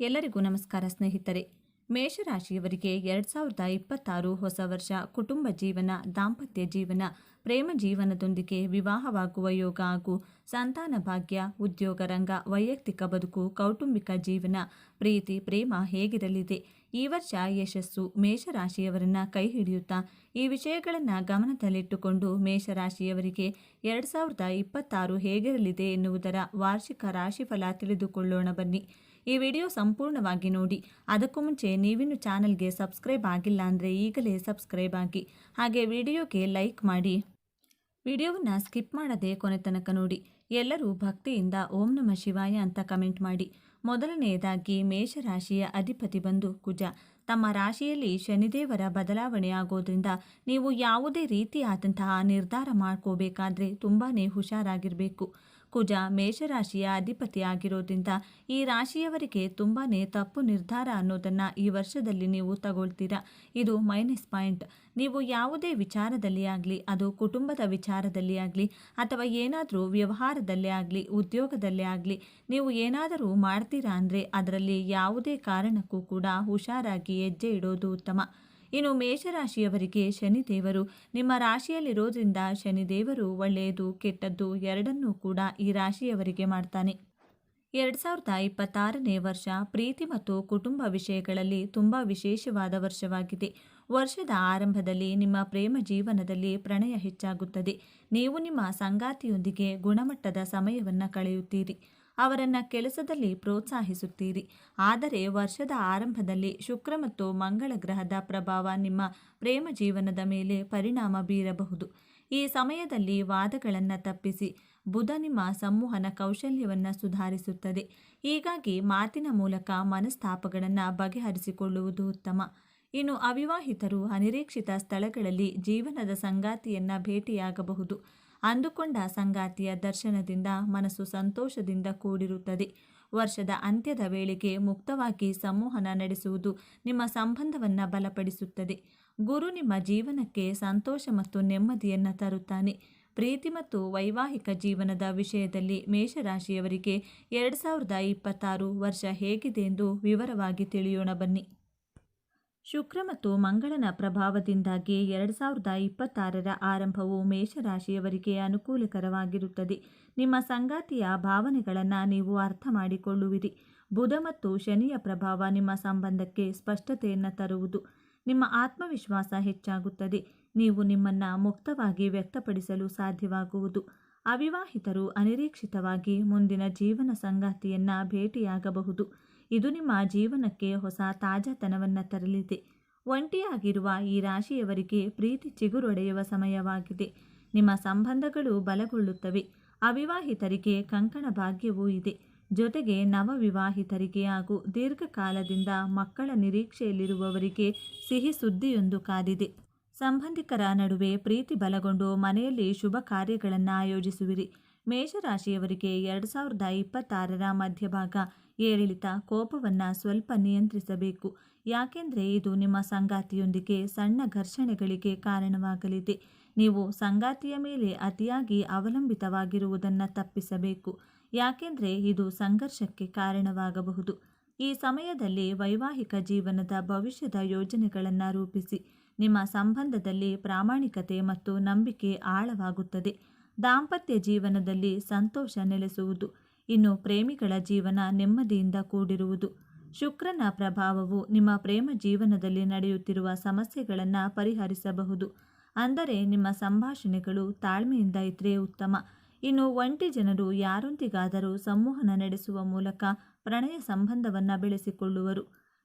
ಎಲ್ಲರಿಗೂ ನಮಸ್ಕಾರ ಸ್ನೇಹಿತರೆ. ಮೇಷರಾಶಿಯವರಿಗೆ ಎರಡು ಸಾವಿರದ ಇಪ್ಪತ್ತಾರು ಹೊಸ ವರ್ಷ ಕುಟುಂಬ ಜೀವನ, ದಾಂಪತ್ಯ ಜೀವನ, ಪ್ರೇಮ ಜೀವನದೊಂದಿಗೆ ವಿವಾಹವಾಗುವ ಯೋಗ ಹಾಗೂ ಸಂತಾನ ಭಾಗ್ಯ, ಉದ್ಯೋಗ ರಂಗ, ವೈಯಕ್ತಿಕ ಬದುಕು, ಕೌಟುಂಬಿಕ ಜೀವನ, ಪ್ರೀತಿ, ಪ್ರೇಮ ಹೇಗಿರಲಿದೆ? ಈ ವರ್ಷ ಯಶಸ್ಸು ಮೇಷರಾಶಿಯವರನ್ನ ಕೈ ಹಿಡಿಯುತ್ತಾ, ಈ ವಿಷಯಗಳನ್ನು ಗಮನದಲ್ಲಿಟ್ಟುಕೊಂಡು ಮೇಷರಾಶಿಯವರಿಗೆ ಎರಡು ಸಾವಿರದ ಇಪ್ಪತ್ತಾರು ಹೇಗಿರಲಿದೆ ಎನ್ನುವುದರ ವಾರ್ಷಿಕ ರಾಶಿಫಲ ತಿಳಿದುಕೊಳ್ಳೋಣ ಬನ್ನಿ. ಈ ವಿಡಿಯೋ ಸಂಪೂರ್ಣವಾಗಿ ನೋಡಿ. ಅದಕ್ಕೂ ಮುಂಚೆ ನೀವಿನ್ನು ಚಾನಲ್ಗೆ ಸಬ್ಸ್ಕ್ರೈಬ್ ಆಗಿಲ್ಲ ಅಂದರೆ ಈಗಲೇ ಸಬ್ಸ್ಕ್ರೈಬ್ ಆಗಿ. ಹಾಗೆ ವಿಡಿಯೋಗೆ ಲೈಕ್ ಮಾಡಿ. ವಿಡಿಯೋವನ್ನು ಸ್ಕಿಪ್ ಮಾಡದೆ ಕೊನೆ ತನಕ ನೋಡಿ. ಎಲ್ಲರೂ ಭಕ್ತಿಯಿಂದ ಓಂ ನಮ ಶಿವಾಯ ಅಂತ ಕಮೆಂಟ್ ಮಾಡಿ. ಮೊದಲನೆಯದಾಗಿ ಮೇಷರಾಶಿಯ ಅಧಿಪತಿ ಬಂದು ಕುಜ. ತಮ್ಮ ರಾಶಿಯಲ್ಲಿ ಶನಿದೇವರ ಬದಲಾವಣೆ ಆಗೋದ್ರಿಂದ ನೀವು ಯಾವುದೇ ರೀತಿಯಾದಂತಹ ನಿರ್ಧಾರ ಮಾಡ್ಕೋಬೇಕಾದ್ರೆ ತುಂಬಾ ಹುಷಾರಾಗಿರಬೇಕು. ಕುಜ ಮೇಷರಾಶಿಯ ಅಧಿಪತಿಯಾಗಿರೋದ್ರಿಂದ ಈ ರಾಶಿಯವರಿಗೆ ತುಂಬಾ ತಪ್ಪು ನಿರ್ಧಾರ ಅನ್ನೋದನ್ನು ಈ ವರ್ಷದಲ್ಲಿ ನೀವು ತಗೊಳ್ತೀರಾ? ಇದು ಮೈನಸ್ ಪಾಯಿಂಟ್. ನೀವು ಯಾವುದೇ ವಿಚಾರದಲ್ಲಿ ಆಗಲಿ, ಅದು ಕುಟುಂಬದ ವಿಚಾರದಲ್ಲಿ ಆಗಲಿ, ಅಥವಾ ಏನಾದರೂ ವ್ಯವಹಾರದಲ್ಲೇ ಆಗಲಿ, ಉದ್ಯೋಗದಲ್ಲೇ ಆಗಲಿ, ನೀವು ಏನಾದರೂ ಮಾಡ್ತೀರಾ ಅಂದರೆ ಅದರಲ್ಲಿ ಯಾವುದೇ ಕಾರಣಕ್ಕೂ ಕೂಡ ಹುಷಾರಾಗಿ ಹೆಜ್ಜೆ ಇಡೋದು ಉತ್ತಮ. ಇನ್ನು ಮೇಷರಾಶಿಯವರಿಗೆ ಶನಿದೇವರು. ನಿಮ್ಮ ರಾಶಿಯಲ್ಲಿರೋದ್ರಿಂದ ಶನಿದೇವರು ಒಳ್ಳೆಯದು, ಕೆಟ್ಟದ್ದು ಎರಡನ್ನೂ ಕೂಡ ಈ ರಾಶಿಯವರಿಗೆ ಮಾಡ್ತಾನೆ. ಎರಡು ಸಾವಿರದ ಇಪ್ಪತ್ತಾರನೇ ವರ್ಷ ಪ್ರೀತಿ ಮತ್ತು ಕುಟುಂಬ ವಿಷಯಗಳಲ್ಲಿ ತುಂಬ ವಿಶೇಷವಾದ ವರ್ಷವಾಗಿದೆ. ವರ್ಷದ ಆರಂಭದಲ್ಲಿ ನಿಮ್ಮ ಪ್ರೇಮ ಜೀವನದಲ್ಲಿ ಪ್ರಣಯ ಹೆಚ್ಚಾಗುತ್ತದೆ. ನೀವು ನಿಮ್ಮ ಸಂಗಾತಿಯೊಂದಿಗೆ ಗುಣಮಟ್ಟದ ಸಮಯವನ್ನು ಕಳೆಯುತ್ತೀರಿ. ಅವರನ್ನು ಕೆಲಸದಲ್ಲಿ ಪ್ರೋತ್ಸಾಹಿಸುತ್ತೀರಿ. ಆದರೆ ವರ್ಷದ ಆರಂಭದಲ್ಲಿ ಶುಕ್ರ ಮತ್ತು ಮಂಗಳ ಗ್ರಹದ ಪ್ರಭಾವ ನಿಮ್ಮ ಪ್ರೇಮ ಜೀವನದ ಮೇಲೆ ಪರಿಣಾಮ ಬೀರಬಹುದು. ಈ ಸಮಯದಲ್ಲಿ ವಾದಗಳನ್ನು ತಪ್ಪಿಸಿ ಬುಧ ನಿಮ್ಮ ಸಂವಹನ ಕೌಶಲ್ಯವನ್ನು ಸುಧಾರಿಸುತ್ತದೆ. ಹೀಗಾಗಿ ಮಾತಿನ ಮೂಲಕ ಮನಸ್ತಾಪಗಳನ್ನು ಬಗೆಹರಿಸಿಕೊಳ್ಳುವುದು ಉತ್ತಮ. ಇನ್ನು ಅವಿವಾಹಿತರು ಅನಿರೀಕ್ಷಿತ ಸ್ಥಳಗಳಲ್ಲಿ ಜೀವನದ ಸಂಗಾತಿಯನ್ನ ಭೇಟಿಯಾಗಬಹುದು. ಅಂದುಕೊಂಡ ಸಂಗಾತಿಯ ದರ್ಶನದಿಂದ ಮನಸ್ಸು ಸಂತೋಷದಿಂದ ಕೂಡಿರುತ್ತದೆ. ವರ್ಷದ ಅಂತ್ಯದ ವೇಳೆಗೆ ಮುಕ್ತವಾಗಿ ಸಂವಹನ ನಡೆಸುವುದು ನಿಮ್ಮ ಸಂಬಂಧವನ್ನು ಬಲಪಡಿಸುತ್ತದೆ. ಗುರು ನಿಮ್ಮ ಜೀವನಕ್ಕೆ ಸಂತೋಷ ಮತ್ತು ನೆಮ್ಮದಿಯನ್ನು ತರುತ್ತಾನೆ. ಪ್ರೀತಿ ಮತ್ತು ವೈವಾಹಿಕ ಜೀವನದ ವಿಷಯದಲ್ಲಿ ಮೇಷರಾಶಿಯವರಿಗೆ ಎರಡು ಸಾವಿರದ ಇಪ್ಪತ್ತಾರು ವರ್ಷ ಹೇಗಿದೆ ಎಂದು ವಿವರವಾಗಿ ತಿಳಿಯೋಣ ಬನ್ನಿ. ಶುಕ್ರ ಮತ್ತು ಮಂಗಳನ ಪ್ರಭಾವದಿಂದಾಗಿ ಎರಡು ಸಾವಿರದ ಇಪ್ಪತ್ತಾರರ ಆರಂಭವು ಮೇಷರಾಶಿಯವರಿಗೆ ಅನುಕೂಲಕರವಾಗಿರುತ್ತದೆ. ನಿಮ್ಮ ಸಂಗಾತಿಯ ಭಾವನೆಗಳನ್ನು ನೀವು ಅರ್ಥ ಮಾಡಿಕೊಳ್ಳುವಿರಿ. ಬುಧ ಮತ್ತು ಶನಿಯ ಪ್ರಭಾವ ನಿಮ್ಮ ಸಂಬಂಧಕ್ಕೆ ಸ್ಪಷ್ಟತೆಯನ್ನು ತರುವುದು. ನಿಮ್ಮ ಆತ್ಮವಿಶ್ವಾಸ ಹೆಚ್ಚಾಗುತ್ತದೆ. ನೀವು ನಿಮ್ಮನ್ನು ಮುಕ್ತವಾಗಿ ವ್ಯಕ್ತಪಡಿಸಲು ಸಾಧ್ಯವಾಗುವುದು. ಅವಿವಾಹಿತರು ಅನಿರೀಕ್ಷಿತವಾಗಿ ಮುಂದಿನ ಜೀವನ ಸಂಗಾತಿಯನ್ನು ಭೇಟಿಯಾಗಬಹುದು. ಇದು ನಿಮ್ಮ ಜೀವನಕ್ಕೆ ಹೊಸ ತಾಜಾತನವನ್ನು ತರಲಿದೆ. ಒಂಟಿಯಾಗಿರುವ ಈ ರಾಶಿಯವರಿಗೆ ಪ್ರೀತಿ ಚಿಗುರೊಡೆಯುವ ಸಮಯವಾಗಿದೆ. ನಿಮ್ಮ ಸಂಬಂಧಗಳು ಬಲಗೊಳ್ಳುತ್ತವೆ. ಅವಿವಾಹಿತರಿಗೆ ಕಂಕಣ ಭಾಗ್ಯವೂ ಇದೆ. ಜೊತೆಗೆ ನವವಿವಾಹಿತರಿಗೆ ಹಾಗೂ ದೀರ್ಘಕಾಲದಿಂದ ಮಕ್ಕಳ ನಿರೀಕ್ಷೆಯಲ್ಲಿರುವವರಿಗೆ ಸಿಹಿ ಸುದ್ದಿಯೊಂದು ಕಾದಿದೆ. ಸಂಬಂಧಿಕರ ನಡುವೆ ಪ್ರೀತಿ ಬಲಗೊಂಡು ಮನೆಯಲ್ಲಿ ಶುಭ ಕಾರ್ಯಗಳನ್ನು ಆಯೋಜಿಸುವಿರಿ. ಮೇಷರಾಶಿಯವರಿಗೆ ಎರಡು ಸಾವಿರದ ಇಪ್ಪತ್ತಾರರ ಮಧ್ಯಭಾಗ ಏರಿಳಿತ ಕೋಪವನ್ನು ಸ್ವಲ್ಪ ನಿಯಂತ್ರಿಸಬೇಕು. ಯಾಕೆಂದರೆ ಇದು ನಿಮ್ಮ ಸಂಗಾತಿಯೊಂದಿಗೆ ಸಣ್ಣ ಘರ್ಷಣೆಗಳಿಗೆ ಕಾರಣವಾಗಲಿದೆ. ನೀವು ಸಂಗಾತಿಯ ಮೇಲೆ ಅತಿಯಾಗಿ ಅವಲಂಬಿತವಾಗಿರುವುದನ್ನು ತಪ್ಪಿಸಬೇಕು. ಯಾಕೆಂದರೆ ಇದು ಸಂಘರ್ಷಕ್ಕೆ ಕಾರಣವಾಗಬಹುದು. ಈ ಸಮಯದಲ್ಲಿ ವೈವಾಹಿಕ ಜೀವನದ ಭವಿಷ್ಯದ ಯೋಜನೆಗಳನ್ನು ರೂಪಿಸಿ. ನಿಮ್ಮ ಸಂಬಂಧದಲ್ಲಿ ಪ್ರಾಮಾಣಿಕತೆ ಮತ್ತು ನಂಬಿಕೆ ಆಳವಾಗುತ್ತದೆ. ದಾಂಪತ್ಯ ಜೀವನದಲ್ಲಿ ಸಂತೋಷ ನೆಲೆಸುವುದು. ಇನ್ನು ಪ್ರೇಮಿಗಳ ಜೀವನ ನೆಮ್ಮದಿಯಿಂದ ಕೂಡಿರುವುದು. ಶುಕ್ರನ ಪ್ರಭಾವವು ನಿಮ್ಮ ಪ್ರೇಮ ಜೀವನದಲ್ಲಿ ನಡೆಯುತ್ತಿರುವ ಸಮಸ್ಯೆಗಳನ್ನು ಪರಿಹರಿಸಬಹುದು. ಅಂದರೆ ನಿಮ್ಮ ಸಂಭಾಷಣೆಗಳು ತಾಳ್ಮೆಯಿಂದ ಇದ್ದರೆ ಉತ್ತಮ. ಇನ್ನು ಒಂಟಿ ಜನರು ಯಾರೊಂದಿಗಾದರೂ ಸಂವಹನ ನಡೆಸುವ ಮೂಲಕ ಪ್ರಣಯ ಸಂಬಂಧವನ್ನು ಬೆಳೆಸಿಕೊಳ್ಳುವರು.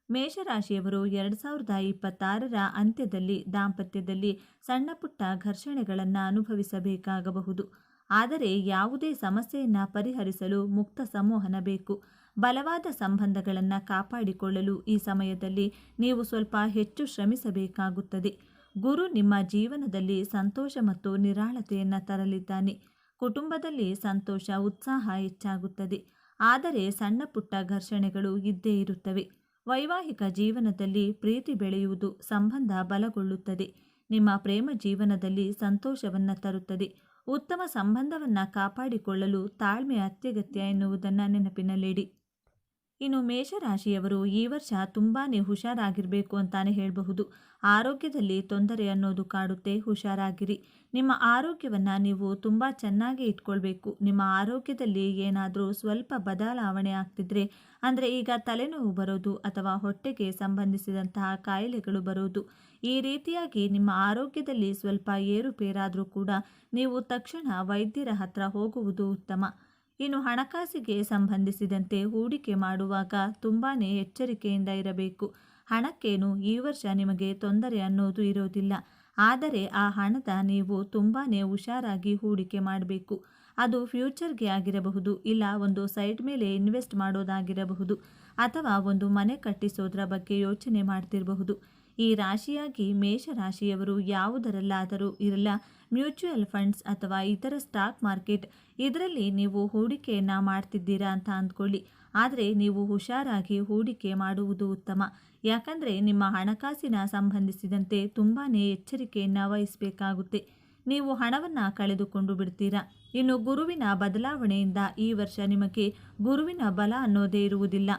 ಮೇಷರಾಶಿಯವರು ಎರಡು ಸಾವಿರದ ಇಪ್ಪತ್ತಾರರ ಅಂತ್ಯದಲ್ಲಿ ದಾಂಪತ್ಯದಲ್ಲಿ ಸಣ್ಣಪುಟ್ಟ ಘರ್ಷಣೆಗಳನ್ನು ಅನುಭವಿಸಬೇಕಾಗಬಹುದು. ಆದರೆ ಯಾವುದೇ ಸಮಸ್ಯೆಯನ್ನು ಪರಿಹರಿಸಲು ಮುಕ್ತ ಸಂವಹನ ಬೇಕು. ಬಲವಾದ ಸಂಬಂಧಗಳನ್ನು ಕಾಪಾಡಿಕೊಳ್ಳಲು ಈ ಸಮಯದಲ್ಲಿ ನೀವು ಸ್ವಲ್ಪ ಹೆಚ್ಚು ಶ್ರಮಿಸಬೇಕಾಗುತ್ತದೆ. ಗುರು ನಿಮ್ಮ ಜೀವನದಲ್ಲಿ ಸಂತೋಷ ಮತ್ತು ನಿರಾಳತೆಯನ್ನು ತರಲಿದ್ದಾನೆ. ಕುಟುಂಬದಲ್ಲಿ ಸಂತೋಷ, ಉತ್ಸಾಹ ಹೆಚ್ಚಾಗುತ್ತದೆ. ಆದರೆ ಸಣ್ಣ ಪುಟ್ಟ ಘರ್ಷಣೆಗಳು ಇದ್ದೇ ಇರುತ್ತವೆ. ವೈವಾಹಿಕ ಜೀವನದಲ್ಲಿ ಪ್ರೀತಿ ಬೆಳೆಯುವುದು ಸಂಬಂಧ ಬಲಗೊಳ್ಳುತ್ತದೆ. ನಿಮ್ಮ ಪ್ರೇಮ ಜೀವನದಲ್ಲಿ ಸಂತೋಷವನ್ನು ತರುತ್ತದೆ. ಉತ್ತಮ ಸಂಬಂಧವನ್ನು ಕಾಪಾಡಿಕೊಳ್ಳಲು ತಾಳ್ಮೆ ಅತ್ಯಗತ್ಯ ಎನ್ನುವುದನ್ನು ನೆನಪಿನಲ್ಲಿಡಿ. ಇನ್ನು ಮೇಷರಾಶಿಯವರು ಈ ವರ್ಷ ತುಂಬಾ ಹುಷಾರಾಗಿರಬೇಕು ಅಂತಾನೆ ಹೇಳಬಹುದು. ಆರೋಗ್ಯದಲ್ಲಿ ತೊಂದರೆ ಅನ್ನೋದು ಕಾಡುತ್ತೆ. ಹುಷಾರಾಗಿರಿ. ನಿಮ್ಮ ಆರೋಗ್ಯವನ್ನು ನೀವು ತುಂಬ ಚೆನ್ನಾಗಿ ಇಟ್ಕೊಳ್ಬೇಕು. ನಿಮ್ಮ ಆರೋಗ್ಯದಲ್ಲಿ ಏನಾದರೂ ಸ್ವಲ್ಪ ಬದಲಾವಣೆ ಆಗ್ತಿದ್ರೆ, ಅಂದರೆ ಈಗ ತಲೆನೋವು ಬರೋದು ಅಥವಾ ಹೊಟ್ಟೆಗೆ ಸಂಬಂಧಿಸಿದಂತಹ ಕಾಯಿಲೆಗಳು ಬರೋದು, ಈ ರೀತಿಯಾಗಿ ನಿಮ್ಮ ಆರೋಗ್ಯದಲ್ಲಿ ಸ್ವಲ್ಪ ಏರುಪೇರಾದರೂ ಕೂಡ ನೀವು ತಕ್ಷಣ ವೈದ್ಯರ ಹತ್ರ ಹೋಗುವುದು ಉತ್ತಮ. ಇನ್ನು ಹಣಕಾಸಿಗೆ ಸಂಬಂಧಿಸಿದಂತೆ ಹೂಡಿಕೆ ಮಾಡುವಾಗ ತುಂಬಾ ಎಚ್ಚರಿಕೆಯಿಂದ ಇರಬೇಕು. ಹಣಕ್ಕೇನು ಈ ವರ್ಷ ನಿಮಗೆ ತೊಂದರೆ ಅನ್ನೋದು ಇರೋದಿಲ್ಲ. ಆದರೆ ಆ ಹಣದ ನೀವು ತುಂಬಾ ಹುಷಾರಾಗಿ ಹೂಡಿಕೆ ಮಾಡಬೇಕು. ಅದು ಫ್ಯೂಚರ್ಗೆ ಆಗಿರಬಹುದು, ಇಲ್ಲ ಒಂದು ಸೈಡ್ ಮೇಲೆ ಇನ್ವೆಸ್ಟ್ ಮಾಡೋದಾಗಿರಬಹುದು, ಅಥವಾ ಒಂದು ಮನೆ ಕಟ್ಟಿಸೋದ್ರ ಬಗ್ಗೆ ಯೋಚನೆ ಮಾಡ್ತಿರಬಹುದು. ಈ ರಾಶಿಯಾಗಿ ಮೇಷರಾಶಿಯವರು ಯಾವುದರಲ್ಲಾದರೂ ಇರಲ್ಲ ಮ್ಯೂಚುವಲ್ ಫಂಡ್ಸ್ ಅಥವಾ ಇತರ ಸ್ಟಾಕ್ ಮಾರ್ಕೆಟ್, ಇದರಲ್ಲಿ ನೀವು ಹೂಡಿಕೆಯನ್ನು ಮಾಡ್ತಿದ್ದೀರಾ ಅಂತ ಅಂದ್ಕೊಳ್ಳಿ. ಆದರೆ ನೀವು ಹುಷಾರಾಗಿ ಹೂಡಿಕೆ ಮಾಡುವುದು ಉತ್ತಮ. ಯಾಕಂದರೆ ನಿಮ್ಮ ಹಣಕಾಸಿನ ಸಂಬಂಧಿಸಿದಂತೆ ತುಂಬಾ ಎಚ್ಚರಿಕೆಯನ್ನು ವಹಿಸಬೇಕಾಗುತ್ತೆ. ನೀವು ಹಣವನ್ನು ಕಳೆದುಕೊಂಡು ಬಿಡ್ತೀರಾ? ಇನ್ನು ಗುರುವಿನ ಬದಲಾವಣೆಯಿಂದ ಈ ವರ್ಷ ನಿಮಗೆ ಗುರುವಿನ ಬಲ ಅನ್ನೋದೇ ಇರುವುದಿಲ್ಲ.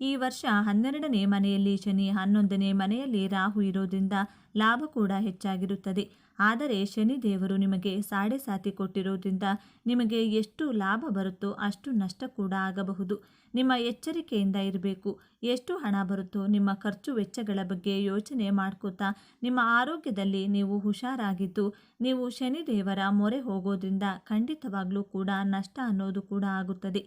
ಈ ವರ್ಷ ಹನ್ನೆರಡನೇ ಮನೆಯಲ್ಲಿ ಶನಿ, ಹನ್ನೊಂದನೇ ಮನೆಯಲ್ಲಿ ರಾಹು ಇರೋದ್ರಿಂದ ಲಾಭ ಕೂಡ ಹೆಚ್ಚಾಗಿರುತ್ತದೆ. ಆದರೆ ಶನಿ ದೇವರು ನಿಮಗೆ ಸಾಡೆ ಸಾತಿ ಕೊಟ್ಟಿರೋದ್ರಿಂದ ನಿಮಗೆ ಎಷ್ಟು ಲಾಭ ಬರುತ್ತೋ ಅಷ್ಟು ನಷ್ಟ ಕೂಡ ಆಗಬಹುದು. ನಿಮ್ಮ ಎಚ್ಚರಿಕೆಯಿಂದ ಇರಬೇಕು. ಎಷ್ಟು ಹಣ ಬರುತ್ತೋ ನಿಮ್ಮ ಖರ್ಚು ವೆಚ್ಚಗಳ ಬಗ್ಗೆ ಯೋಚನೆ ಮಾಡ್ಕೋತಾ ನಿಮ್ಮ ಆರೋಗ್ಯದಲ್ಲಿ ನೀವು ಹುಷಾರಾಗಿದ್ದು ನೀವು ಶನಿದೇವರ ಮೊರೆ ಹೋಗೋದ್ರಿಂದ ಖಂಡಿತವಾಗ್ಲೂ ಕೂಡ ನಷ್ಟ ಅನ್ನೋದು ಕೂಡ ಆಗುತ್ತದೆ.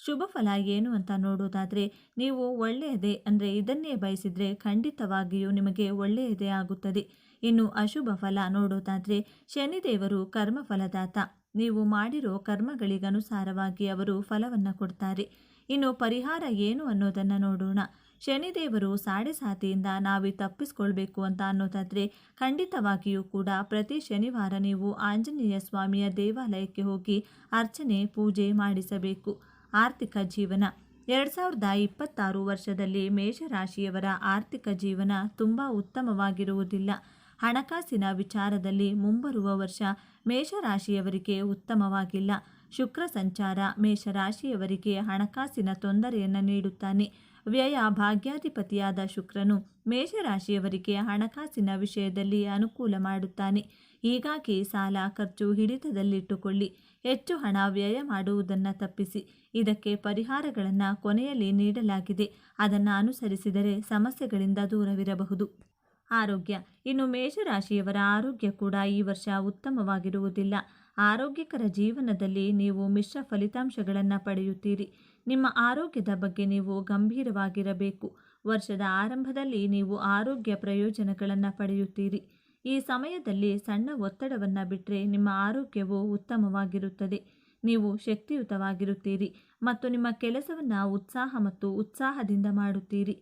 ಶುಭ ಫಲ ಏನು ಅಂತ ನೋಡೋದಾದರೆ ನೀವು ಒಳ್ಳೆಯದೇ ಅಂದರೆ ಇದನ್ನೇ ಬಯಸಿದರೆ ಖಂಡಿತವಾಗಿಯೂ ನಿಮಗೆ ಒಳ್ಳೆಯದೇ ಆಗುತ್ತದೆ. ಇನ್ನು ಅಶುಭ ಫಲ ನೋಡೋದಾದರೆ ಶನಿದೇವರು ಕರ್ಮಫಲದಾತ. ನೀವು ಮಾಡಿರೋ ಕರ್ಮಗಳಿಗನುಸಾರವಾಗಿ ಅವರು ಫಲವನ್ನು ಕೊಡ್ತಾರೆ. ಇನ್ನು ಪರಿಹಾರ ಏನು ಅನ್ನೋದನ್ನು ನೋಡೋಣ. ಶನಿದೇವರು ಸಾಡೆ ಸಾತಿಯಿಂದ ನಾವೇ ತಪ್ಪಿಸ್ಕೊಳ್ಬೇಕು ಅಂತ ಅನ್ನೋದಾದರೆ ಖಂಡಿತವಾಗಿಯೂ ಕೂಡ ಪ್ರತಿ ಶನಿವಾರ ನೀವು ಆಂಜನೇಯ ಸ್ವಾಮಿಯ ದೇವಾಲಯಕ್ಕೆ ಹೋಗಿ ಅರ್ಚನೆ, ಪೂಜೆ ಮಾಡಿಸಬೇಕು. ಆರ್ಥಿಕ ಜೀವನ. ಎರಡು ಸಾವಿರದ ಇಪ್ಪತ್ತಾರು ವರ್ಷದಲ್ಲಿ ಮೇಷರಾಶಿಯವರ ಆರ್ಥಿಕ ಜೀವನ ತುಂಬ ಉತ್ತಮವಾಗಿರುವುದಿಲ್ಲ. ಹಣಕಾಸಿನ ವಿಚಾರದಲ್ಲಿ ಮುಂಬರುವ ವರ್ಷ ಮೇಷರಾಶಿಯವರಿಗೆ ಉತ್ತಮವಾಗಿಲ್ಲ. ಶುಕ್ರ ಸಂಚಾರ ಮೇಷರಾಶಿಯವರಿಗೆ ಹಣಕಾಸಿನ ತೊಂದರೆಯನ್ನು ನೀಡುತ್ತಾನೆ. ವ್ಯಯ ಭಾಗ್ಯಾಧಿಪತಿಯಾದ ಶುಕ್ರನು ಮೇಷರಾಶಿಯವರಿಗೆ ಹಣಕಾಸಿನ ವಿಷಯದಲ್ಲಿ ಅನುಕೂಲ ಮಾಡುತ್ತಾನೆ. ಹೀಗಾಗಿ ಸಾಲ ಖರ್ಚು ಹಿಡಿತದಲ್ಲಿಟ್ಟುಕೊಳ್ಳಿ. ಹೆಚ್ಚು ಹಣ ವ್ಯಯ ಮಾಡುವುದನ್ನು ತಪ್ಪಿಸಿ. ಇದಕ್ಕೆ ಪರಿಹಾರಗಳನ್ನು ಕೊನೆಯಲ್ಲಿ ನೀಡಲಾಗಿದೆ. ಅದನ್ನು ಅನುಸರಿಸಿದರೆ ಸಮಸ್ಯೆಗಳಿಂದ ದೂರವಿರಬಹುದು. ಆರೋಗ್ಯ. ಇನ್ನು ಮೇಷರಾಶಿಯವರ ಆರೋಗ್ಯ ಕೂಡ ಈ ವರ್ಷ ಉತ್ತಮವಾಗಿರುವುದಿಲ್ಲ. ಆರೋಗ್ಯಕರ ಜೀವನದಲ್ಲಿ ನೀವು ಮಿಶ್ರ ಫಲಿತಾಂಶಗಳನ್ನು ಪಡೆಯುತ್ತೀರಿ. ನಿಮ್ಮ ಆರೋಗ್ಯದ ಬಗ್ಗೆ ನೀವು ಗಂಭೀರವಾಗಿರಬೇಕು. ವರ್ಷದ ಆರಂಭದಲ್ಲಿ ನೀವು ಆರೋಗ್ಯ ಪ್ರಯೋಜನಗಳನ್ನು ಪಡೆಯುತ್ತೀರಿ. ಈ ಸಮಯದಲ್ಲಿ ಸಣ್ಣ ಒತ್ತಡವನ್ನು ಬಿಟ್ಟರೆ ನಿಮ್ಮ ಆರೋಗ್ಯವು ಉತ್ತಮವಾಗಿರುತ್ತದೆ. ನೀವು ಶಕ್ತಿಯುತವಾಗಿರುತ್ತೀರಿ ಮತ್ತು ನಿಮ್ಮ ಕೆಲಸವನ್ನು ಉತ್ಸಾಹ ಮತ್ತು ಉತ್ಸಾಹದಿಂದ ಮಾಡುತ್ತೀರಿ.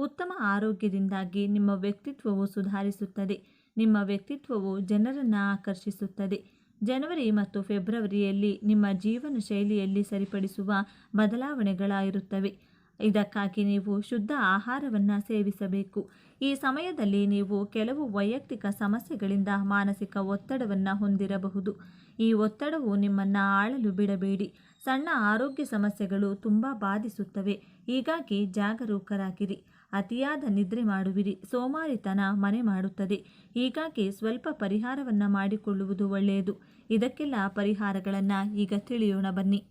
ಉತ್ತಮ ಆರೋಗ್ಯದಿಂದಾಗಿ ನಿಮ್ಮ ವ್ಯಕ್ತಿತ್ವವು ಸುಧಾರಿಸುತ್ತದೆ. ನಿಮ್ಮ ವ್ಯಕ್ತಿತ್ವವು ಜನರನ್ನು ಆಕರ್ಷಿಸುತ್ತದೆ. ಜನವರಿ ಮತ್ತು ಫೆಬ್ರವರಿಯಲ್ಲಿ ನಿಮ್ಮ ಜೀವನ ಶೈಲಿಯಲ್ಲಿ ಸರಿಪಡಿಸುವ ಬದಲಾವಣೆಗಳಾಗಿರುತ್ತವೆ. ಇದಕ್ಕಾಗಿ ನೀವು ಶುದ್ಧ ಆಹಾರವನ್ನು ಸೇವಿಸಬೇಕು. ಈ ಸಮಯದಲ್ಲಿ ನೀವು ಕೆಲವು ವೈಯಕ್ತಿಕ ಸಮಸ್ಯೆಗಳಿಂದ ಮಾನಸಿಕ ಒತ್ತಡವನ್ನು ಹೊಂದಿರಬಹುದು. ಈ ಒತ್ತಡವು ನಿಮ್ಮನ್ನು ಆಳಲು ಬಿಡಬೇಡಿ. ಸಣ್ಣ ಆರೋಗ್ಯ ಸಮಸ್ಯೆಗಳು ತುಂಬ ಬಾಧಿಸುತ್ತವೆ. ಹೀಗಾಗಿ ಜಾಗರೂಕರಾಗಿರಿ. ಅತಿಯಾದ ನಿದ್ರೆ ಮಾಡುವಿರಿ. ಸೋಮಾರಿತನ ಮನೆ ಮಾಡುತ್ತದೆ. ಹೀಗಾಗಿ ಸ್ವಲ್ಪ ಪರಿಹಾರವನ್ನು ಮಾಡಿಕೊಳ್ಳುವುದು ಒಳ್ಳೆಯದು. ಇದಕ್ಕೆಲ್ಲ ಪರಿಹಾರಗಳನ್ನು ಈಗ ತಿಳಿಯೋಣ ಬನ್ನಿ.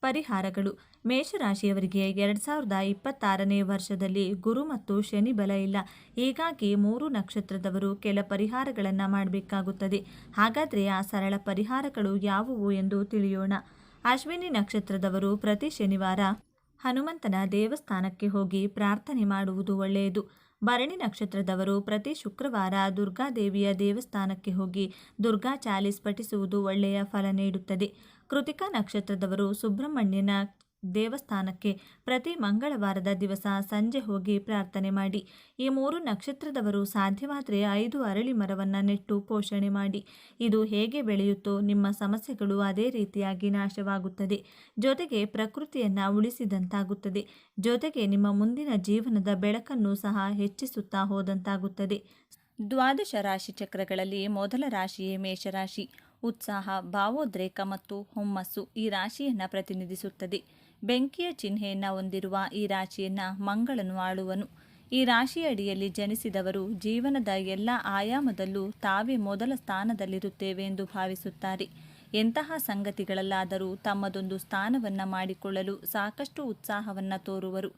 ಪರಿಹಾರಗಳು. ಮೇಷರಾಶಿಯವರಿಗೆ ಎರಡು ಸಾವಿರದ ಇಪ್ಪತ್ತಾರನೇ ವರ್ಷದಲ್ಲಿ ಗುರು ಮತ್ತು ಶನಿ ಬಲ ಇಲ್ಲ. ಹೀಗಾಗಿ ಮೂರು ನಕ್ಷತ್ರದವರು ಕೆಲ ಪರಿಹಾರಗಳನ್ನು ಮಾಡಬೇಕಾಗುತ್ತದೆ. ಹಾಗಾದರೆ ಆ ಸರಳ ಪರಿಹಾರಗಳು ಯಾವುವು ಎಂದು ತಿಳಿಯೋಣ. ಅಶ್ವಿನಿ ನಕ್ಷತ್ರದವರು ಪ್ರತಿ ಶನಿವಾರ ಹನುಮಂತನ ದೇವಸ್ಥಾನಕ್ಕೆ ಹೋಗಿ ಪ್ರಾರ್ಥನೆ ಮಾಡುವುದು ಒಳ್ಳೆಯದು. ಭರಣಿ ನಕ್ಷತ್ರದವರು ಪ್ರತಿ ಶುಕ್ರವಾರ ದುರ್ಗಾದೇವಿಯ ದೇವಸ್ಥಾನಕ್ಕೆ ಹೋಗಿ ದುರ್ಗಾ ಚಾಲೀಸ್ ಪಠಿಸುವುದು ಒಳ್ಳೆಯ ಫಲ ನೀಡುತ್ತದೆ. ಕೃತಿಕಾ ನಕ್ಷತ್ರದವರು ಸುಬ್ರಹ್ಮಣ್ಯನ ದೇವಸ್ಥಾನಕ್ಕೆ ಪ್ರತಿ ಮಂಗಳವಾರದ ದಿವಸ ಸಂಜೆ ಹೋಗಿ ಪ್ರಾರ್ಥನೆ ಮಾಡಿ. ಈ ಮೂರು ನಕ್ಷತ್ರದವರು ಸಾಧ್ಯವಾದರೆ ಐದು ಅರಳಿ ಮರವನ್ನು ನೆಟ್ಟು ಪೋಷಣೆ ಮಾಡಿ. ಇದು ಹೇಗೆ ಬೆಳೆಯುತ್ತೋ ನಿಮ್ಮ ಸಮಸ್ಯೆಗಳು ಅದೇ ರೀತಿಯಾಗಿ ನಾಶವಾಗುತ್ತದೆ. ಜೊತೆಗೆ ಪ್ರಕೃತಿಯನ್ನು ಉಳಿಸಿದಂತಾಗುತ್ತದೆ. ಜೊತೆಗೆ ನಿಮ್ಮ ಮುಂದಿನ ಜೀವನದ ಬೆಳಕನ್ನು ಸಹ ಹೆಚ್ಚಿಸುತ್ತಾ ಹೋದಂತಾಗುತ್ತದೆ. ದ್ವಾದಶ ರಾಶಿ ಚಕ್ರಗಳಲ್ಲಿ ಮೊದಲ ರಾಶಿಯೇ ಮೇಷರಾಶಿ. ಉತ್ಸಾಹ, ಭಾವೋದ್ರೇಕ ಮತ್ತು ಹುಮ್ಮಸ್ಸು ಈ ರಾಶಿಯನ್ನು ಪ್ರತಿನಿಧಿಸುತ್ತದೆ. ಬೆಂಕಿಯ ಚಿಹ್ನೆಯನ್ನು ಹೊಂದಿರುವ ಈ ರಾಶಿಯನ್ನು ಮಂಗಳನು ಆಳುವನು. ಈ ರಾಶಿಯಡಿಯಲ್ಲಿ ಜನಿಸಿದವರು ಜೀವನದ ಎಲ್ಲ ಆಯಾಮದಲ್ಲೂ ತಾವೇ ಮೊದಲ ಸ್ಥಾನದಲ್ಲಿರುತ್ತೇವೆ ಎಂದು ಭಾವಿಸುತ್ತಾರೆ. ಎಂತಹ ಸಂಗತಿಗಳಲ್ಲಾದರೂ ತಮ್ಮದೊಂದು ಸ್ಥಾನವನ್ನು ಮಾಡಿಕೊಳ್ಳಲು ಸಾಕಷ್ಟು ಉತ್ಸಾಹವನ್ನು ತೋರುವರು.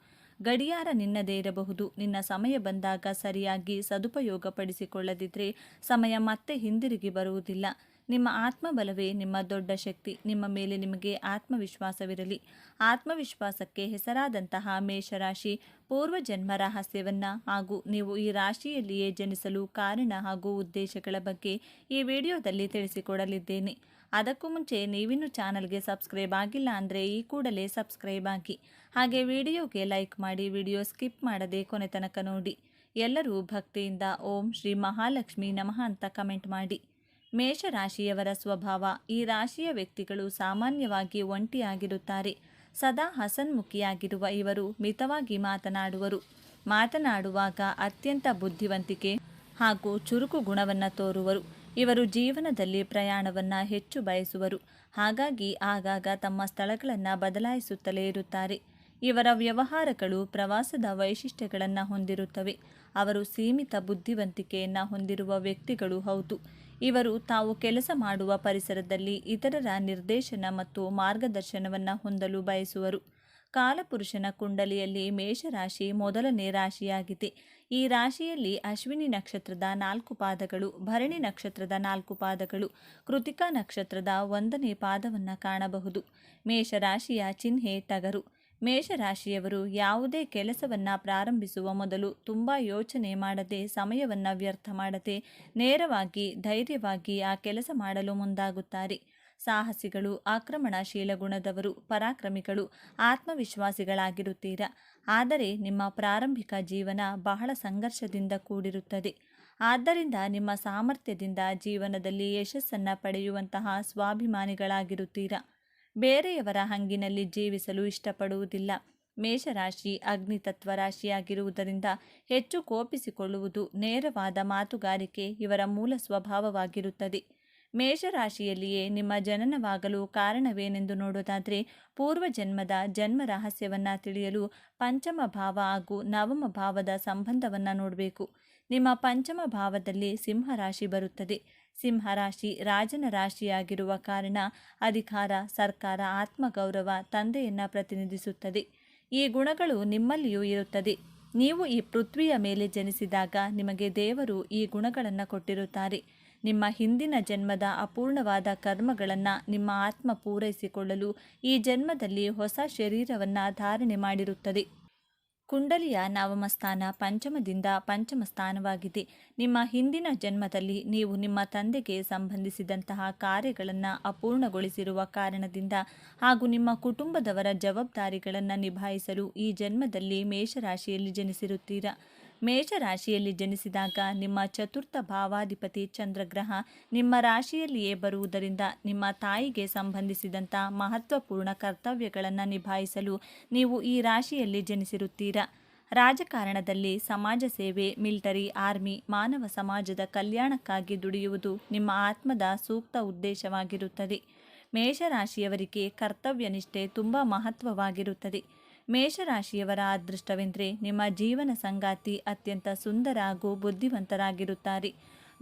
ಗಡಿಯಾರ ನಿನ್ನದೇ ಇರಬಹುದು. ನಿನ್ನ ಸಮಯ ಬಂದಾಗ ಸರಿಯಾಗಿ ಸದುಪಯೋಗಪಡಿಸಿಕೊಳ್ಳದಿದ್ದರೆ ಸಮಯ ಮತ್ತೆ ಹಿಂದಿರುಗಿ ಬರುವುದಿಲ್ಲ. ನಿಮ್ಮ ಆತ್ಮಬಲವೇ ನಿಮ್ಮ ದೊಡ್ಡ ಶಕ್ತಿ. ನಿಮ್ಮ ಮೇಲೆ ನಿಮಗೆ ಆತ್ಮವಿಶ್ವಾಸವಿರಲಿ. ಆತ್ಮವಿಶ್ವಾಸಕ್ಕೆ ಹೆಸರಾದಂತಹ ಮೇಷರಾಶಿ ಪೂರ್ವಜನ್ಮ ರಹಸ್ಯವನ್ನು ಹಾಗೂ ನೀವು ಈ ರಾಶಿಯಲ್ಲಿಯೇ ಜನಿಸಲು ಕಾರಣ ಹಾಗೂ ಉದ್ದೇಶಗಳ ಬಗ್ಗೆ ಈ ವಿಡಿಯೋದಲ್ಲಿ ತಿಳಿಸಿಕೊಡಲಿದ್ದೇನೆ. ಅದಕ್ಕೂ ಮುಂಚೆ ನೀವಿನ್ನೂ ಚಾನಲ್ಗೆ ಸಬ್ಸ್ಕ್ರೈಬ್ ಆಗಿಲ್ಲ ಅಂದರೆ ಈ ಕೂಡಲೇ ಸಬ್ಸ್ಕ್ರೈಬ್ ಆಗಿ. ಹಾಗೆ ವಿಡಿಯೋಗೆ ಲೈಕ್ ಮಾಡಿ ವಿಡಿಯೋ ಸ್ಕಿಪ್ ಮಾಡದೆ ಕೊನೆ ತನಕ ನೋಡಿ. ಎಲ್ಲರೂ ಭಕ್ತಿಯಿಂದ ಓಂ ಶ್ರೀ ಮಹಾಲಕ್ಷ್ಮಿ ನಮಃ ಅಂತ ಕಮೆಂಟ್ ಮಾಡಿ. ಮೇಷರಾಶಿಯವರ ಸ್ವಭಾವ. ಈ ರಾಶಿಯ ವ್ಯಕ್ತಿಗಳು ಸಾಮಾನ್ಯವಾಗಿ ಒಂಟಿಯಾಗಿರುತ್ತಾರೆ. ಸದಾ ಹಸನ್ಮುಖಿಯಾಗಿರುವ ಇವರು ಮಿತವಾಗಿ ಮಾತನಾಡುವರು. ಮಾತನಾಡುವಾಗ ಅತ್ಯಂತ ಬುದ್ಧಿವಂತಿಕೆ ಹಾಗೂ ಚುರುಕು ಗುಣವನ್ನು ತೋರುವರು. ಇವರು ಜೀವನದಲ್ಲಿ ಪ್ರಯಾಣವನ್ನು ಹೆಚ್ಚು ಬಯಸುವರು. ಹಾಗಾಗಿ ಆಗಾಗ ತಮ್ಮ ಸ್ಥಳಗಳನ್ನು ಬದಲಾಯಿಸುತ್ತಲೇ ಇರುತ್ತಾರೆ. ಇವರ ವ್ಯವಹಾರಗಳು ಪ್ರವಾಸದ ವೈಶಿಷ್ಟ್ಯಗಳನ್ನು ಹೊಂದಿರುತ್ತವೆ. ಅವರು ಸೀಮಿತ ಬುದ್ಧಿವಂತಿಕೆಯನ್ನು ಹೊಂದಿರುವ ವ್ಯಕ್ತಿಗಳು ಹೌದು. ಇವರು ತಾವು ಕೆಲಸ ಮಾಡುವ ಪರಿಸರದಲ್ಲಿ ಇತರರ ನಿರ್ದೇಶನ ಮತ್ತು ಮಾರ್ಗದರ್ಶನವನ್ನು ಹೊಂದಲು ಬಯಸುವರು. ಕಾಲಪುರುಷನ ಕುಂಡಲಿಯಲ್ಲಿ ಮೇಷರಾಶಿ ಮೊದಲನೇ ರಾಶಿಯಾಗಿದೆ. ಈ ರಾಶಿಯಲ್ಲಿ ಅಶ್ವಿನಿ ನಕ್ಷತ್ರದ ನಾಲ್ಕು ಪಾದಗಳು, ಭರಣಿ ನಕ್ಷತ್ರದ ನಾಲ್ಕು ಪಾದಗಳು, ಕೃತಿಕಾ ನಕ್ಷತ್ರದ ಒಂದನೇ ಪಾದವನ್ನು ಕಾಣಬಹುದು. ಮೇಷರಾಶಿಯ ಚಿಹ್ನೆ ಟಗರು. ಮೇಷರಾಶಿಯವರು ಯಾವುದೇ ಕೆಲಸವನ್ನು ಪ್ರಾರಂಭಿಸುವ ಮೊದಲು ತುಂಬ ಯೋಚನೆ ಮಾಡದೆ, ಸಮಯವನ್ನು ವ್ಯರ್ಥ ಮಾಡದೆ, ನೇರವಾಗಿ, ಧೈರ್ಯವಾಗಿ ಆ ಕೆಲಸ ಮಾಡಲು ಮುಂದಾಗುತ್ತಾರೆ. ಸಾಹಸಿಗಳು, ಆಕ್ರಮಣಶೀಲ ಗುಣದವರು, ಪರಾಕ್ರಮಿಗಳು, ಆತ್ಮವಿಶ್ವಾಸಿಗಳಾಗಿರುತ್ತೀರಾ? ಆದರೆ ನಿಮ್ಮ ಪ್ರಾರಂಭಿಕ ಜೀವನ ಬಹಳ ಸಂಘರ್ಷದಿಂದ ಕೂಡಿರುತ್ತದೆ. ಆದ್ದರಿಂದ ನಿಮ್ಮ ಸಾಮರ್ಥ್ಯದಿಂದ ಜೀವನದಲ್ಲಿ ಯಶಸ್ಸನ್ನು ಪಡೆಯುವಂತಹ ಸ್ವಾಭಿಮಾನಿಗಳಾಗಿರುತ್ತೀರಾ? ಬೇರೆಯವರ ಹಂಗಿನಲ್ಲಿ ಜೀವಿಸಲು ಇಷ್ಟಪಡುವುದಿಲ್ಲ. ಮೇಷರಾಶಿ ಅಗ್ನಿತತ್ವ ರಾಶಿಯಾಗಿರುವುದರಿಂದ ಹೆಚ್ಚು ಕೋಪಿಸಿಕೊಳ್ಳುವುದು ನೇರವಾದ ಮಾತುಗಾರಿಕೆ ಇವರ ಮೂಲ ಸ್ವಭಾವವಾಗಿರುತ್ತದೆ. ಮೇಷರಾಶಿಯಲ್ಲಿಯೇ ನಿಮ್ಮ ಜನನವಾಗಲು ಕಾರಣವೇನೆಂದು ನೋಡೋದಾದರೆ ಪೂರ್ವಜನ್ಮದ ಜನ್ಮ ರಹಸ್ಯವನ್ನು ತಿಳಿಯಲು ಪಂಚಮ ಭಾವ ಹಾಗೂ ನವಮ ಭಾವದ ಸಂಬಂಧವನ್ನು ನೋಡಬೇಕು. ನಿಮ್ಮ ಪಂಚಮ ಭಾವದಲ್ಲಿ ಸಿಂಹರಾಶಿ ಬರುತ್ತದೆ. ಸಿಂಹರಾಶಿ ರಾಜನ ರಾಶಿಯಾಗಿರುವ ಕಾರಣ ಅಧಿಕಾರ, ಸರ್ಕಾರ, ಆತ್ಮಗೌರವ ತಂದೆಯನ್ನು ಪ್ರತಿನಿಧಿಸುತ್ತದೆ. ಈ ಗುಣಗಳು ನಿಮ್ಮಲ್ಲಿಯೂ ಇರುತ್ತದೆ. ನೀವು ಈ ಪೃಥ್ವಿಯ ಮೇಲೆ ಜನಿಸಿದಾಗ ನಿಮಗೆ ದೇವರು ಈ ಗುಣಗಳನ್ನು ಕೊಟ್ಟಿರುತ್ತಾರೆ. ನಿಮ್ಮ ಹಿಂದಿನ ಜನ್ಮದ ಅಪೂರ್ಣವಾದ ಕರ್ಮಗಳನ್ನು ನಿಮ್ಮ ಆತ್ಮ ಪೂರೈಸಿಕೊಳ್ಳಲು ಈ ಜನ್ಮದಲ್ಲಿ ಹೊಸ ಶರೀರವನ್ನು ಧಾರಣೆ ಮಾಡಿರುತ್ತದೆ. ಕುಂಡಲಿಯ ನವಮಸ್ಥಾನ ಪಂಚಮದಿಂದ ಪಂಚಮ ಸ್ಥಾನವಾಗಿದೆ. ನಿಮ್ಮ ಹಿಂದಿನ ಜನ್ಮದಲ್ಲಿ ನೀವು ನಿಮ್ಮ ತಂದೆಗೆ ಸಂಬಂಧಿಸಿದಂತಹ ಕಾರ್ಯಗಳನ್ನು ಅಪೂರ್ಣಗೊಳಿಸಿರುವ ಕಾರಣದಿಂದ ಹಾಗೂ ನಿಮ್ಮ ಕುಟುಂಬದವರ ಜವಾಬ್ದಾರಿಗಳನ್ನು ನಿಭಾಯಿಸಲು ಈ ಜನ್ಮದಲ್ಲಿ ಮೇಷರಾಶಿಯಲ್ಲಿ ಜನಿಸಿರುತ್ತೀರಾ? ಮೇಷರಾಶಿಯಲ್ಲಿ ಜನಿಸಿದಾಗ ನಿಮ್ಮ ಚತುರ್ಥ ಭಾವಾಧಿಪತಿ ಚಂದ್ರಗ್ರಹ ನಿಮ್ಮ ರಾಶಿಯಲ್ಲಿಯೇ ಬರುವುದರಿಂದ ನಿಮ್ಮ ತಾಯಿಗೆ ಸಂಬಂಧಿಸಿದಂಥ ಮಹತ್ವಪೂರ್ಣ ಕರ್ತವ್ಯಗಳನ್ನು ನಿಭಾಯಿಸಲು ನೀವು ಈ ರಾಶಿಯಲ್ಲಿ ಜನಿಸಿರುತ್ತೀರಾ? ರಾಜಕಾರಣದಲ್ಲಿ ಸಮಾಜ ಸೇವೆ, ಮಿಲಿಟರಿ, ಆರ್ಮಿ, ಮಾನವ ಸಮಾಜದ ಕಲ್ಯಾಣಕ್ಕಾಗಿ ದುಡಿಯುವುದು ನಿಮ್ಮ ಆತ್ಮದ ಸೂಕ್ತ ಉದ್ದೇಶವಾಗಿರುತ್ತದೆ. ಮೇಷರಾಶಿಯವರಿಗೆ ಕರ್ತವ್ಯನಿಷ್ಠೆ ತುಂಬ ಮಹತ್ವವಾಗಿರುತ್ತದೆ. ಮೇಷರಾಶಿಯವರ ಅದೃಷ್ಟವೆಂದರೆ ನಿಮ್ಮ ಜೀವನ ಸಂಗಾತಿ ಅತ್ಯಂತ ಸುಂದರ ಹಾಗೂ ಬುದ್ಧಿವಂತರಾಗಿರುತ್ತಾರೆ.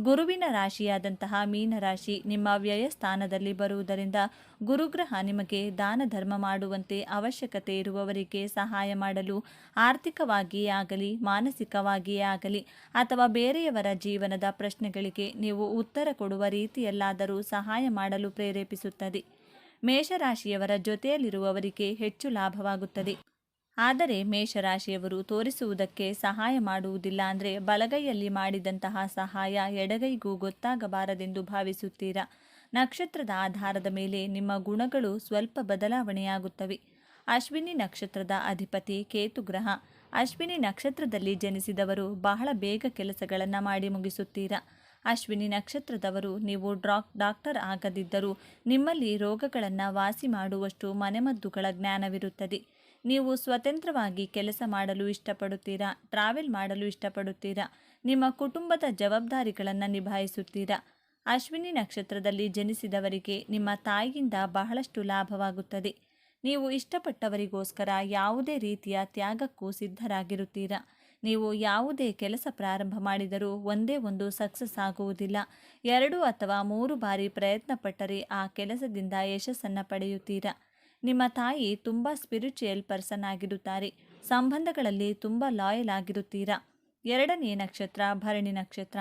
ಗುರುವಿನ ರಾಶಿಯಾದಂತಹ ಮೀನರಾಶಿ ನಿಮ್ಮ ವ್ಯಯ ಸ್ಥಾನದಲ್ಲಿ ಬರುವುದರಿಂದ ಗುರುಗ್ರಹ ನಿಮಗೆ ದಾನ ಧರ್ಮ ಮಾಡುವಂತೆ ಅವಶ್ಯಕತೆ ಇರುವವರಿಗೆ ಸಹಾಯ ಮಾಡಲು ಆರ್ಥಿಕವಾಗಿಯೇ ಆಗಲಿ ಮಾನಸಿಕವಾಗಿಯೇ ಆಗಲಿ ಅಥವಾ ಬೇರೆಯವರ ಜೀವನದ ಪ್ರಶ್ನೆಗಳಿಗೆ ನೀವು ಉತ್ತರ ಕೊಡುವ ರೀತಿಯಲ್ಲಾದರೂ ಸಹಾಯ ಮಾಡಲು ಪ್ರೇರೇಪಿಸುತ್ತದೆ. ಮೇಷರಾಶಿಯವರ ಜೊತೆಯಲ್ಲಿರುವವರಿಗೆ ಹೆಚ್ಚು ಲಾಭವಾಗುತ್ತದೆ. ಆದರೆ ಮೇಷರಾಶಿಯವರು ತೋರಿಸುವುದಕ್ಕೆ ಸಹಾಯ ಮಾಡುವುದಿಲ್ಲ ಅಂದರೆ ಬಲಗೈಯಲ್ಲಿ ಮಾಡಿದಂತಹ ಸಹಾಯ ಎಡಗೈಗೂ ಗೊತ್ತಾಗಬಾರದೆಂದು ಭಾವಿಸುತ್ತೀರಾ? ನಕ್ಷತ್ರದ ಆಧಾರದ ಮೇಲೆ ನಿಮ್ಮ ಗುಣಗಳು ಸ್ವಲ್ಪ ಬದಲಾವಣೆಯಾಗುತ್ತವೆ. ಅಶ್ವಿನಿ ನಕ್ಷತ್ರದ ಅಧಿಪತಿ ಕೇತುಗ್ರಹ ಅಶ್ವಿನಿ ನಕ್ಷತ್ರದಲ್ಲಿ ಜನಿಸಿದವರು ಬಹಳ ಬೇಗ ಕೆಲಸಗಳನ್ನು ಮಾಡಿ ಮುಗಿಸುತ್ತೀರಾ? ಅಶ್ವಿನಿ ನಕ್ಷತ್ರದವರು ನೀವು ಡ್ರಾಕ್ ಡಾಕ್ಟರ್ ಆಗದಿದ್ದರೂ ನಿಮ್ಮಲ್ಲಿ ರೋಗಗಳನ್ನು ವಾಸಿ ಮಾಡುವಷ್ಟು ಮನೆಮದ್ದುಗಳ ಜ್ಞಾನವಿರುತ್ತದೆ. ನೀವು ಸ್ವತಂತ್ರವಾಗಿ ಕೆಲಸ ಮಾಡಲು ಇಷ್ಟಪಡುತ್ತೀರಾ? ಟ್ರಾವೆಲ್ ಮಾಡಲು ಇಷ್ಟಪಡುತ್ತೀರಾ? ನಿಮ್ಮ ಕುಟುಂಬದ ಜವಾಬ್ದಾರಿಗಳನ್ನು ನಿಭಾಯಿಸುತ್ತೀರಾ? ಅಶ್ವಿನಿ ನಕ್ಷತ್ರದಲ್ಲಿ ಜನಿಸಿದವರಿಗೆ ನಿಮ್ಮ ತಾಯಿಯಿಂದ ಬಹಳಷ್ಟು ಲಾಭವಾಗುತ್ತದೆ. ನೀವು ಇಷ್ಟಪಟ್ಟವರಿಗೋಸ್ಕರ ಯಾವುದೇ ರೀತಿಯ ತ್ಯಾಗಕ್ಕೂ ಸಿದ್ಧರಾಗಿರುತ್ತೀರಾ? ನೀವು ಯಾವುದೇ ಕೆಲಸ ಪ್ರಾರಂಭ ಮಾಡಿದರೂ ಒಂದೇ ಒಂದು ಸಕ್ಸಸ್ ಆಗುವುದಿಲ್ಲ. ಎರಡು ಅಥವಾ ಮೂರು ಬಾರಿ ಪ್ರಯತ್ನಪಟ್ಟರೆ ಆ ಕೆಲಸದಿಂದ ಯಶಸ್ಸನ್ನು ಪಡೆಯುತ್ತೀರಾ? ನಿಮ್ಮ ತಾಯಿ ತುಂಬ ಸ್ಪಿರಿಚುಯಲ್ ಪರ್ಸನ್ ಆಗಿರುತ್ತಾರೆ. ಸಂಬಂಧಗಳಲ್ಲಿ ತುಂಬ ಲಾಯಲ್ ಆಗಿರುತ್ತೀರಾ? ಎರಡನೇ ನಕ್ಷತ್ರ, ಭರಣಿ ನಕ್ಷತ್ರ.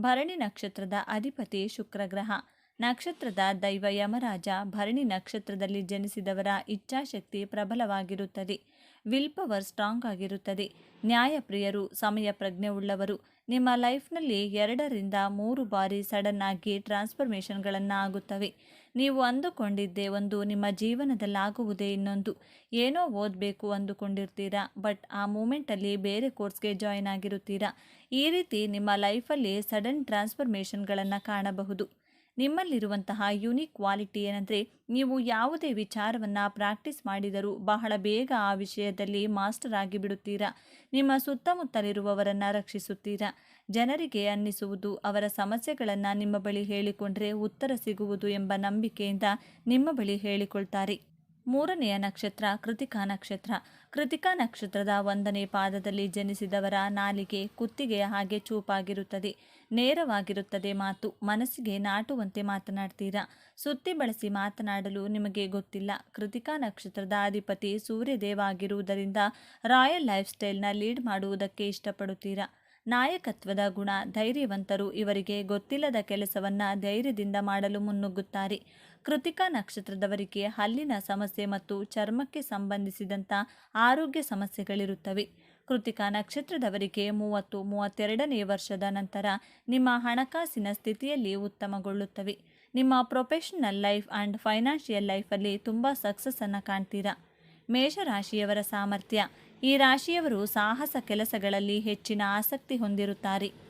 ಭರಣಿ ನಕ್ಷತ್ರದ ಅಧಿಪತಿ ಶುಕ್ರಗ್ರಹ. ನಕ್ಷತ್ರದ ದೈವ ಯಮರಾಜ ಭರಣಿ ನಕ್ಷತ್ರದಲ್ಲಿ ಜನಿಸಿದವರ ಇಚ್ಛಾಶಕ್ತಿ ಪ್ರಬಲವಾಗಿರುತ್ತದೆ. ವಿಲ್ ಪವರ್ ಸ್ಟ್ರಾಂಗ್ ಆಗಿರುತ್ತದೆ. ನ್ಯಾಯಪ್ರಿಯರು ಸಮಯ ಪ್ರಜ್ಞೆ ಉಳ್ಳವರು ನಿಮ್ಮ ಲೈಫ್ನಲ್ಲಿ ಎರಡರಿಂದ ಮೂರು ಬಾರಿ ಸಡನ್ ಆಗಿ ಟ್ರಾನ್ಸ್ಫರ್ಮೇಷನ್ಗಳನ್ನು ಆಗುತ್ತವೆ. ನೀವು ಅಂದುಕೊಂಡಿದ್ದೇ ಒಂದು ನಿಮ್ಮ ಜೀವನದಲ್ಲಾಗುವುದೇ ಇನ್ನೊಂದು. ಏನೋ ಓದಬೇಕು ಅಂದುಕೊಂಡಿರ್ತೀರಾ, ಬಟ್ ಆ ಮೂಮೆಂಟಲ್ಲಿ ಬೇರೆ ಕೋರ್ಸ್ಗೆ ಜಾಯಿನ್ ಆಗಿರುತ್ತೀರಾ. ಈ ರೀತಿ ನಿಮ್ಮ ಲೈಫಲ್ಲಿ ಸಡನ್ ಟ್ರಾನ್ಸ್ಫರ್ಮೇಷನ್ಗಳನ್ನು ಕಾಣಬಹುದು. ನಿಮ್ಮಲ್ಲಿರುವಂತಹ ಯುನಿಕ್ ಕ್ವಾಲಿಟಿ ಏನಂದರೆ ನೀವು ಯಾವುದೇ ವಿಚಾರವನ್ನು ಪ್ರಾಕ್ಟೀಸ್ ಮಾಡಿದರೂ ಬಹಳ ಬೇಗ ಆ ವಿಷಯದಲ್ಲಿ ಮಾಸ್ಟರ್ ಆಗಿಬಿಡುತ್ತೀರಾ? ನಿಮ್ಮ ಸುತ್ತಮುತ್ತಲಿರುವವರನ್ನು ರಕ್ಷಿಸುತ್ತೀರಾ? ಜನರಿಗೆ ಅನ್ನಿಸುವುದು, ಅವರ ಸಮಸ್ಯೆಗಳನ್ನು ನಿಮ್ಮ ಬಳಿ ಹೇಳಿಕೊಂಡ್ರೆ ಉತ್ತರ ಸಿಗುವುದು ಎಂಬ ನಂಬಿಕೆಯಿಂದ ನಿಮ್ಮ ಬಳಿ ಹೇಳಿಕೊಳ್ತಾರೆ. ಮೂರನೆಯ ನಕ್ಷತ್ರ ಕೃತಿಕಾ ನಕ್ಷತ್ರ. ಕೃತಿಕಾ ನಕ್ಷತ್ರದ ಒಂದನೇ ಪಾದದಲ್ಲಿ ಜನಿಸಿದವರ ನಾಲಿಗೆ ಕುತ್ತಿಗೆಯ ಹಾಗೆ ಚೂಪಾಗಿರುತ್ತದೆ. ನೇರವಾಗಿರುತ್ತದೆ ಮಾತು, ಮನಸ್ಸಿಗೆ ನಾಟುವಂತೆ ಮಾತನಾಡ್ತೀರಾ? ಸುತ್ತಿ ಬಳಸಿ ಮಾತನಾಡಲು ನಿಮಗೆ ಗೊತ್ತಿಲ್ಲ. ಕೃತಿಕಾ ನಕ್ಷತ್ರದ ಅಧಿಪತಿ ಸೂರ್ಯದೇವ ಆಗಿರುವುದರಿಂದ ರಾಯಲ್ ಲೈಫ್ ಸ್ಟೈಲ್ನ ಲೀಡ್ ಮಾಡುವುದಕ್ಕೆ ಇಷ್ಟಪಡುತ್ತೀರಾ? ನಾಯಕತ್ವದ ಗುಣ, ಧೈರ್ಯವಂತರು ಇವರಿಗೆ ಗೊತ್ತಿಲ್ಲದ ಕೆಲಸವನ್ನ ಧೈರ್ಯದಿಂದ ಮಾಡಲು ಮುನ್ನುಗ್ಗುತ್ತಾರೆ. ಕೃತಿಕಾ ನಕ್ಷತ್ರದವರಿಗೆ ಹಲ್ಲಿನ ಸಮಸ್ಯೆ ಮತ್ತು ಚರ್ಮಕ್ಕೆ ಸಂಬಂಧಿಸಿದಂಥ ಆರೋಗ್ಯ ಸಮಸ್ಯೆಗಳಿರುತ್ತವೆ. ಕೃತಿಕಾ ನಕ್ಷತ್ರದವರಿಗೆ ಮೂವತ್ತು, ಮೂವತ್ತೆರಡನೇ ವರ್ಷದ ನಂತರ ನಿಮ್ಮ ಹಣಕಾಸಿನ ಸ್ಥಿತಿಯಲ್ಲಿ ಉತ್ತಮಗೊಳ್ಳುತ್ತವೆ. ನಿಮ್ಮ ಪ್ರೊಫೆಷನಲ್ ಲೈಫ್ ಆ್ಯಂಡ್ ಫೈನಾನ್ಷಿಯಲ್ ಲೈಫಲ್ಲಿ ತುಂಬ ಸಕ್ಸಸ್ಸನ್ನು ಕಾಣ್ತೀರಾ? ಮೇಷರಾಶಿಯವರ ಸಾಮರ್ಥ್ಯ. ಈ ರಾಶಿಯವರು ಸಾಹಸ ಕೆಲಸಗಳಲ್ಲಿ ಹೆಚ್ಚಿನ ಆಸಕ್ತಿ ಹೊಂದಿರುತ್ತಾರೆ.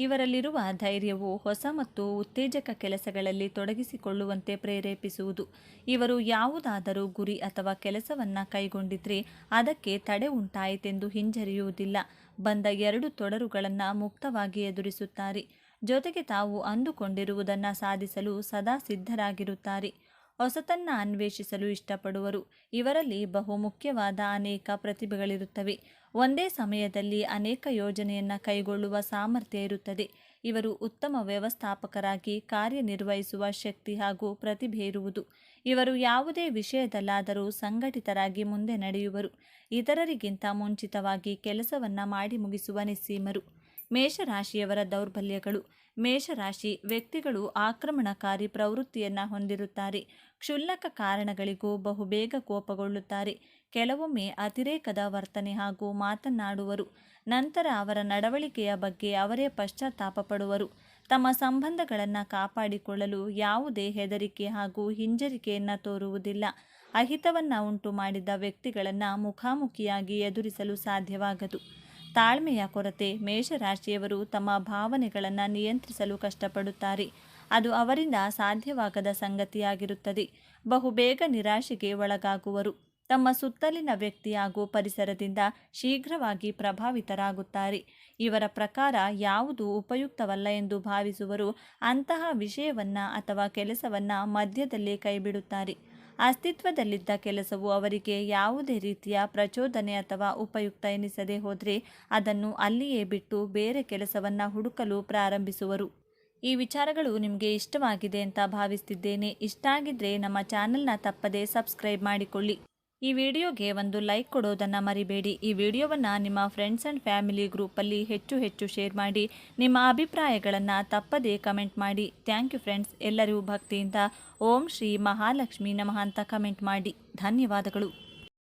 ಇವರಲ್ಲಿರುವ ಧೈರ್ಯವು ಹೊಸ ಮತ್ತು ಉತ್ತೇಜಕ ಕೆಲಸಗಳಲ್ಲಿ ತೊಡಗಿಸಿಕೊಳ್ಳುವಂತೆ ಪ್ರೇರೇಪಿಸುವುದು. ಇವರು ಯಾವುದಾದರೂ ಗುರಿ ಅಥವಾ ಕೆಲಸವನ್ನು ಕೈಗೊಂಡಿದ್ರೆ ಅದಕ್ಕೆ ತಡೆ ಉಂಟಾಯಿತೆಂದು ಹಿಂಜರಿಯುವುದಿಲ್ಲ. ಬಂದ ಎರಡು ತೊಡರುಗಳನ್ನು ಮುಕ್ತವಾಗಿ ಎದುರಿಸುತ್ತಾರೆ. ಜೊತೆಗೆ ತಾವು ಅಂದುಕೊಂಡಿರುವುದನ್ನು ಸಾಧಿಸಲು ಸದಾ ಸಿದ್ಧರಾಗಿರುತ್ತಾರೆ. ಹೊಸತನ್ನ ಅನ್ವೇಷಿಸಲು ಇಷ್ಟಪಡುವರು. ಇವರಲ್ಲಿ ಬಹುಮುಖ್ಯವಾದ ಅನೇಕ ಪ್ರತಿಭೆಗಳಿರುತ್ತವೆ. ಒಂದೇ ಸಮಯದಲ್ಲಿ ಅನೇಕ ಯೋಜನೆಯನ್ನು ಕೈಗೊಳ್ಳುವ ಸಾಮರ್ಥ್ಯ ಇರುತ್ತದೆ. ಇವರು ಉತ್ತಮ ವ್ಯವಸ್ಥಾಪಕರಾಗಿ ಕಾರ್ಯನಿರ್ವಹಿಸುವ ಶಕ್ತಿ ಹಾಗೂ ಪ್ರತಿಭೆ ಇರುವುದು. ಇವರು ಯಾವುದೇ ವಿಷಯದಲ್ಲಾದರೂ ಸಂಘಟಿತರಾಗಿ ಮುಂದೆ ನಡೆಯುವರು. ಇತರರಿಗಿಂತ ಮುಂಚಿತವಾಗಿ ಕೆಲಸವನ್ನು ಮಾಡಿ ಮುಗಿಸುವ ನಿಸ್ಸೀಮರು. ಮೇಷರಾಶಿಯವರ ದೌರ್ಬಲ್ಯಗಳು. ಮೇಷರಾಶಿ ವ್ಯಕ್ತಿಗಳು ಆಕ್ರಮಣಕಾರಿ ಪ್ರವೃತ್ತಿಯನ್ನು ಹೊಂದಿರುತ್ತಾರೆ. ಕ್ಷುಲ್ಲಕ ಕಾರಣಗಳಿಗೂ ಬಹುಬೇಗ ಕೋಪಗೊಳ್ಳುತ್ತಾರೆ. ಕೆಲವೊಮ್ಮೆ ಅತಿರೇಕದ ವರ್ತನೆ ಹಾಗೂ ಮಾತನಾಡುವರು ನಂತರ ಅವರ ನಡವಳಿಕೆಯ ಬಗ್ಗೆ ಅವರೇ ಪಶ್ಚಾತ್ತಾಪ ಪಡುವರು ತಮ್ಮ ಸಂಬಂಧಗಳನ್ನು ಕಾಪಾಡಿಕೊಳ್ಳಲು ಯಾವುದೇ ಹೆದರಿಕೆ ಹಾಗೂ ಹಿಂಜರಿಕೆಯನ್ನು ತೋರುವುದಿಲ್ಲ. ಅಹಿತವನ್ನು ಉಂಟು ಮಾಡಿದ ವ್ಯಕ್ತಿಗಳನ್ನು ಮುಖಾಮುಖಿಯಾಗಿ ಎದುರಿಸಲು ಸಾಧ್ಯವಾಗದು. ತಾಳ್ಮೆಯ ಕೊರತೆ ಮೇಷರಾಶಿಯವರು ತಮ್ಮ ಭಾವನೆಗಳನ್ನು ನಿಯಂತ್ರಿಸಲು ಕಷ್ಟಪಡುತ್ತಾರೆ. ಅದು ಅವರಿಂದ ಸಾಧ್ಯವಾಗದ ಸಂಗತಿಯಾಗಿರುತ್ತದೆ. ಬಹುಬೇಗ ನಿರಾಶೆಗೆ ಒಳಗಾಗುವರು. ತಮ್ಮ ಸುತ್ತಲಿನ ವ್ಯಕ್ತಿ ಹಾಗೂ ಪರಿಸರದಿಂದ ಶೀಘ್ರವಾಗಿ ಪ್ರಭಾವಿತರಾಗುತ್ತಾರೆ. ಇವರ ಪ್ರಕಾರ ಯಾವುದು ಉಪಯುಕ್ತವಲ್ಲ ಎಂದು ಭಾವಿಸುವರು ಅಂತಹ ವಿಷಯವನ್ನ ಅಥವಾ ಕೆಲಸವನ್ನ ಮಧ್ಯದಲ್ಲೇ ಕೈಬಿಡುತ್ತಾರೆ. ಅಸ್ತಿತ್ವದಲ್ಲಿದ್ದ ಕೆಲಸವು ಅವರಿಗೆ ಯಾವುದೇ ರೀತಿಯ ಪ್ರಚೋದನೆ ಅಥವಾ ಉಪಯುಕ್ತ ಎನಿಸದೆ ಹೋದರೆ ಅದನ್ನು ಅಲ್ಲಿಯೇ ಬಿಟ್ಟು ಬೇರೆ ಕೆಲಸವನ್ನು ಹುಡುಕಲು ಪ್ರಾರಂಭಿಸುವರು. ಈ ವಿಚಾರಗಳು ನಿಮಗೆ ಇಷ್ಟವಾಗಿದೆ ಅಂತ ಭಾವಿಸ್ತಿದ್ದೇನೆ. ಇಷ್ಟ ಆಗಿದ್ದರೆ ನಮ್ಮ ಚಾನಲ್ನ ತಪ್ಪದೆ ಸಬ್ಸ್ಕ್ರೈಬ್ ಮಾಡಿಕೊಳ್ಳಿ. ಈ ವಿಡಿಯೋಗೆ ಒಂದು ಲೈಕ್ ಕೊಡೋದನ್ನು ಮರಿಬೇಡಿ. ಈ ವಿಡಿಯೋವನ್ನು ನಿಮ್ಮ ಫ್ರೆಂಡ್ಸ್ ಆ್ಯಂಡ್ ಫ್ಯಾಮಿಲಿ ಗ್ರೂಪಲ್ಲಿ ಹೆಚ್ಚು ಹೆಚ್ಚು ಶೇರ್ ಮಾಡಿ, ನಿಮ್ಮ ಅಭಿಪ್ರಾಯಗಳನ್ನು ತಪ್ಪದೇ ಕಮೆಂಟ್ ಮಾಡಿ. ಥ್ಯಾಂಕ್ ಯು ಫ್ರೆಂಡ್ಸ್ ಎಲ್ಲರಿಗೂ ಭಕ್ತಿಯಿಂದ ಓಂ ಶ್ರೀ ಮಹಾಲಕ್ಷ್ಮಿ ನಮಃ ಅಂತ ಕಮೆಂಟ್ ಮಾಡಿ. ಧನ್ಯವಾದಗಳು.